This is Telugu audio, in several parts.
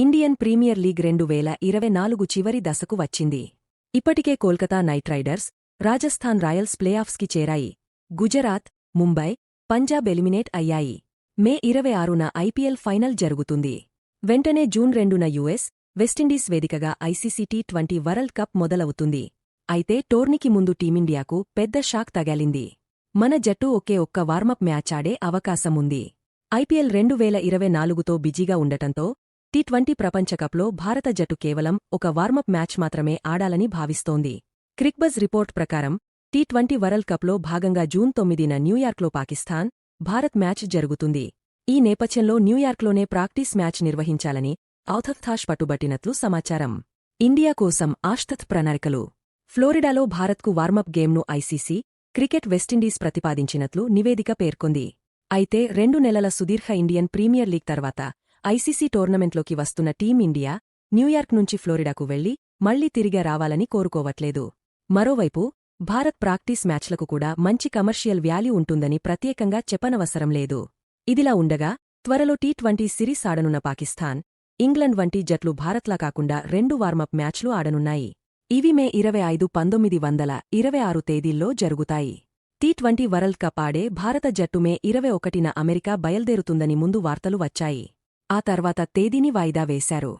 ఇండియన్ ప్రీమియర్ లీగ్ రెండు వేల ఇరవై నాలుగు చివరి దశకు వచ్చింది. ఇప్పటికే Kolkata Knight Riders Rajasthan Royals ప్లేఆఫ్స్కి చేరాయి. గుజరాత్ ముంబై పంజాబ్ ఎలిమినేట్ అయ్యాయి. మే ఇరవై ఆరున ఐపీఎల్ ఫైనల్ జరుగుతుంది. వెంటనే జూన్ రెండున యుఎస్ వెస్టిండీస్ వేదికగా ICC T twenty World Cup మొదలవుతుంది. అయితే టోర్నీకి ముందు టీమిండియాకు పెద్ద షాక్ తగలింది. మన జట్టు ఒకే ఒక్క వార్మప్ మ్యాచ్ ఆడే అవకాశముంది. ఐపీఎల్ రెండు వేల ఇరవై నాలుగుతో బిజీగా ఉండటంతో టీ ట్వంటీ ప్రపంచకప్లో భారత జట్టు కేవలం ఒక వార్మప్ మ్యాచ్ మాత్రమే ఆడాలని భావిస్తోంది. క్రిక్బజ్ రిపోర్ట్ ప్రకారం టీ ట్వంటీ వరల్డ్ కప్లో భాగంగా జూన్ తొమ్మిదిన న్యూయార్క్లో పాకిస్తాన్ భారత్ మ్యాచ్ జరుగుతుంది. ఈ నేపథ్యంలో న్యూయార్క్లోనే ప్రాక్టీస్ మ్యాచ్ నిర్వహించాలని ఔథథాష్ పట్టుబట్టినట్లు సమాచారం. ఇండియా కోసం ఆష్తత్ ప్రణాళికలు. ఫ్లోరిడాలో భారత్కు వార్మప్ గేమ్ను ఐసీసీ క్రికెట్ వెస్టిండీస్ ప్రతిపాదించినట్లు నివేదిక పేర్కొంది. అయితే రెండు నెలల సుదీర్ఘ ఇండియన్ ప్రీమియర్ లీగ్ తర్వాత ఐసీసీ టోర్నమెంట్లోకి వస్తున్న టీమిండియా న్యూయార్క్ నుంచి ఫ్లోరిడాకు వెళ్ళి మళ్ళీ తిరిగి రావాలని కోరుకోవట్లేదు. మరోవైపు భారత్ ప్రాక్టీస్ మ్యాచ్లకు కూడా మంచి కమర్షియల్ వ్యాల్యూ ఉంటుందని ప్రత్యేకంగా చెప్పనవసరం లేదు. ఇదిలా ఉండగా త్వరలో టీ ట్వంటీ సిరీస్ ఆడనున్న పాకిస్తాన్ ఇంగ్లండ్ వంటి జట్లు భారత్లా కాకుండా రెండు వార్మప్ మ్యాచ్లు ఆడనున్నాయి. ఇవి మే ఇరవై ఐదు పంతొమ్మిది వందల ఇరవై ఆరు తేదీల్లో జరుగుతాయి. టీ ట్వంటీ వరల్డ్ కప్ ఆడే భారత జట్టు మే ఇరవై ఒకటిన అమెరికా బయల్దేరుతుందని ముందు వార్తలు వచ్చాయి. ఆ తర్వాత తేదీని వాయిదా వేశారు.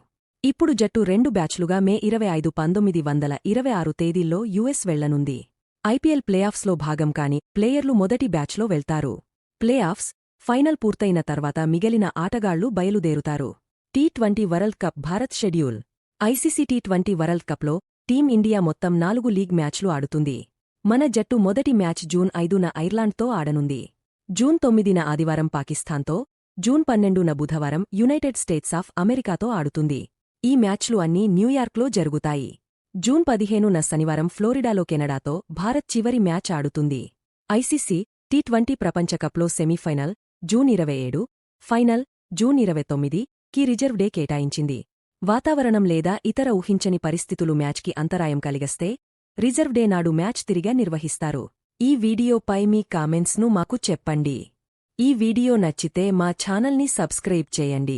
ఇప్పుడు జట్టు రెండు బ్యాచ్లుగా మే ఇరవై ఐదు పంతొమ్మిది వందల ఇరవై ఆరు తేదీల్లో యుఎస్ వెళ్ళనుంది ఐపీఎల్ ప్లేఆఫ్స్లో భాగం కాని ప్లేయర్లు మొదటి బ్యాచ్లో వెళ్తారు. ప్లేఆఫ్స్ ఫైనల్ పూర్తయిన తర్వాత మిగిలిన ఆటగాళ్ళు బయలుదేరుతారు. T twenty World Cup Bharat schedule. ICC T twenty World కప్లో టీం ఇండియా మొత్తం నాలుగు లీగ్ మ్యాచ్లు ఆడుతుంది. మన జట్టు మొదటి మ్యాచ్ జూన్ ఐదున ఐర్లాండ్తో ఆడనుంది. జూన్ తొమ్మిదిన ఆదివారం పాకిస్తాన్తో జూన్ పన్నెండున బుధవారం యునైటెడ్ స్టేట్స్ ఆఫ్ అమెరికాతో ఆడుతుంది. ఈ మ్యాచ్లు అన్నీ న్యూయార్క్లో జరుగుతాయి. జూన్ పదిహేనున శనివారం ఫ్లోరిడాలో కెనడాతో భారత్ చివరి మ్యాచ్ ఆడుతుంది. ఐసీసీ టీ ట్వంటీ ప్రపంచకప్లో సెమీఫైనల్ జూన్ ఇరవై ఏడు ఫైనల్ జూన్ ఇరవై తొమ్మిది కి రిజర్వ్ డే కేటాయించింది. వాతావరణం లేదా ఇతర ఊహించని పరిస్థితులు మ్యాచ్కి అంతరాయం కలిగస్తే రిజర్వ్ డే నాడు మ్యాచ్ తిరిగా నిర్వహిస్తారు. ఈ వీడియోపై మీ కామెంట్స్ను మాకు చెప్పండి. ఈ వీడియో నచ్చితే మా ఛానల్ని సబ్స్క్రైబ్ చేయండి.